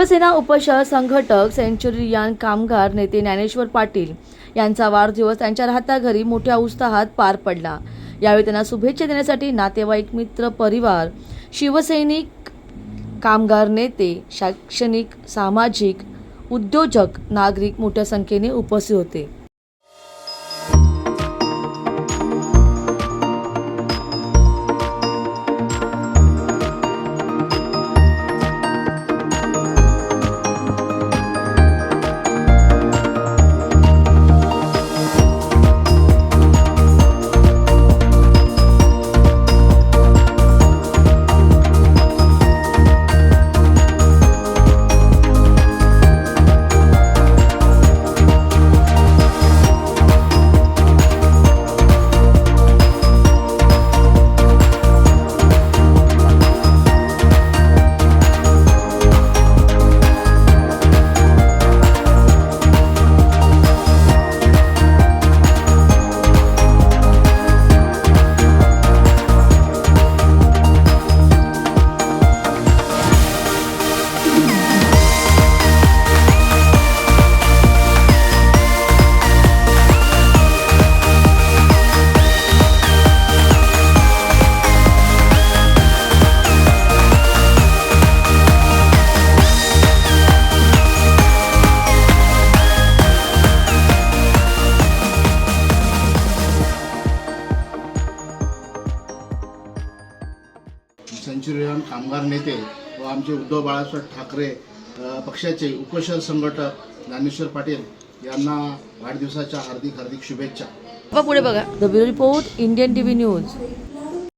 शिवसेना उपशहर संघटक सेंचुरियन कामगार नेते ज्ञानेश्वर पाटील यांचा वाढदिवस त्यांच्या राहत्या घरी मोठ्या उत्साहात पार पडला. यावेळी त्यांना शुभेच्छा देण्यासाठी नातेवाईक मित्र परिवार शिवसैनिक कामगार नेते शैक्षणिक सामाजिक उद्योजक नागरिक मोठ्या संख्येने उपस्थित होते. सेंचुरियन कामगार नेते व आमचे उद्धव बाळासाहेब ठाकरे पक्षाचे उपशहर संघटक ज्ञानेश्वर पाटील यांना वाढदिवसाच्या हार्दिक हार्दिक शुभेच्छा. पुढे बघा. The bureau report Indian TV news